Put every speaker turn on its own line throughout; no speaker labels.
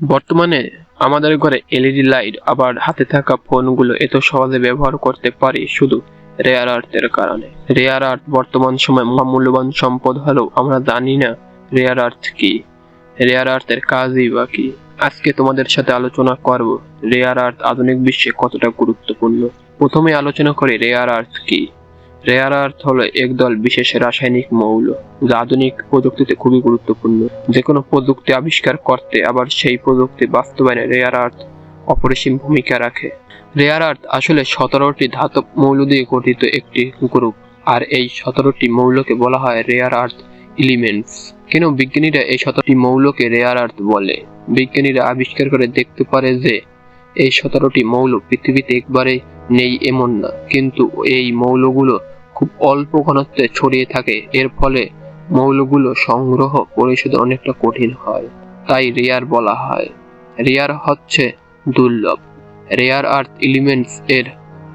বর্তমানে আমাদের ঘরে এলইডি লাইট, আবার হাতে থাকা ফোনগুলো এত সহজে ব্যবহার করতে পারি শুধু রেয়ার আর্থের কারণে। রেয়ার আর্থ বর্তমান সময় মহামূল্যবান সম্পদ হলেও আমরা জানি না রেয়ার আর্থ কি। রেয়ার আর্থের কাজই বা কি? আজকে তোমাদের সাথে আলোচনা করব রেয়ার আর্থ আধুনিক বিশ্বে কতটা গুরুত্বপূর্ণ। প্রথমে আলোচনা করি রেয়ার আর্থ কি। রেয়ার আর্থ হলো একদল বিশেষ রাসায়নিক মৌল, যা আধুনিক প্রযুক্তিতে খুবই গুরুত্বপূর্ণ। যে কোনো প্রযুক্তি আবিষ্কার করতে আবার সেই প্রযুক্তি বাস্তবায়নে রেয়ার আর্থ অপরিসীম ভূমিকা রাখে। রেয়ার আর্থ আসলে সতেরোটি ধাতব মৌল দিয়ে গঠিত একটি গ্রুপ, আর এই সতেরোটি মৌলকে বলা হয় রেয়ার আর্থ এলিমেন্টস। কেন বিজ্ঞানীরা এই সতেরোটি মৌলকে রেয়ার আর্থ বলে? বিজ্ঞানীরা আবিষ্কার করে দেখতে পারে যে, এই সতেরোটি মৌল পৃথিবীতে একবারে নেই এমন না, কিন্তু এই মৌলগুলো খুব অল্প ঘনত্বে ছড়িয়ে থাকে। এর ফলে মৌলগুলো সংগ্রহ পরিশোধ অনেকটা কঠিন হয়, তাই রেয়ার বলা হয়। রেয়ার হচ্ছে দুর্লভ। রেয়ার আর্থ এলিমেন্টস এর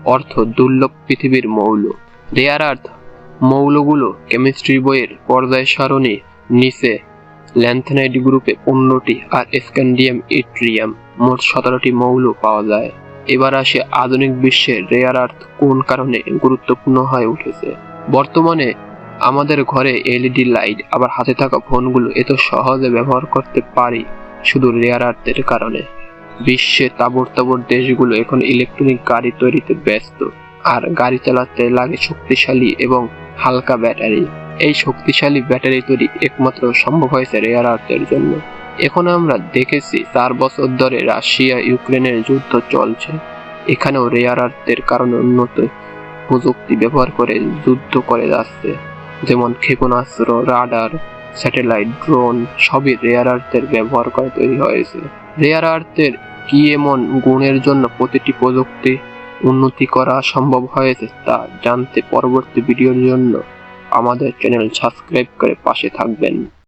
অর্থ দুর্লভ পৃথিবীর মৌল। রেয়ার আর্থ মৌলগুলো কেমিস্ট্রি বইয়ের পর্যায় সারণী নিচে ল্যান্থেনাইড গ্রুপে পনেরোটি আর স্ক্যান্ডিয়াম ইট্রিয়াম মোট সতেরোটি মৌল পাওয়া যায়। এবার আসে আধুনিক বিশ্বে রেয়ার আর্থ কোন কারণে গুরুত্বপূর্ণ হয়ে উঠেছে? বর্তমানে আমাদের ঘরে এলইডি লাইট আবার হাতে থাকা ফোনগুলো এত সহজে ব্যবহার করতে পারি শুধু রেয়ার আর্থের কারণে। বিশ্বে তাবড় তাবড় দেশগুলো এখন ইলেকট্রনিক গাড়ি তৈরিতে ব্যস্ত, আর গাড়ি চালাতে লাগে শক্তিশালী এবং হালকা ব্যাটারি। এই শক্তিশালী ব্যাটারি তৈরি একমাত্র সম্ভব হয়েছে রেয়ার আর্থের জন্য। এখন আমরা দেখেছি চার বছর ধরে রাশিয়া ইউক্রেনের যুদ্ধ চলছে। এখানেও রেয়ার আর্থের কারণে উন্নত প্রযুক্তি ব্যবহার করে যুদ্ধ করে যাচ্ছে। যেমন ক্ষেপণাস্ত্র, রাডার, স্যাটেলাইট, ড্রোন সবই রেয়ার আর্থের ব্যবহার করে তৈরি হয়েছে। রেয়ার আর্থের কি এমন গুণের জন্য প্রতিটি প্রযুক্তি উন্নতি করা সম্ভব হয়েছে তা জানতে পরবর্তী ভিডিওর জন্য আমাদের চ্যানেল সাবস্ক্রাইব করে পাশে থাকবেন।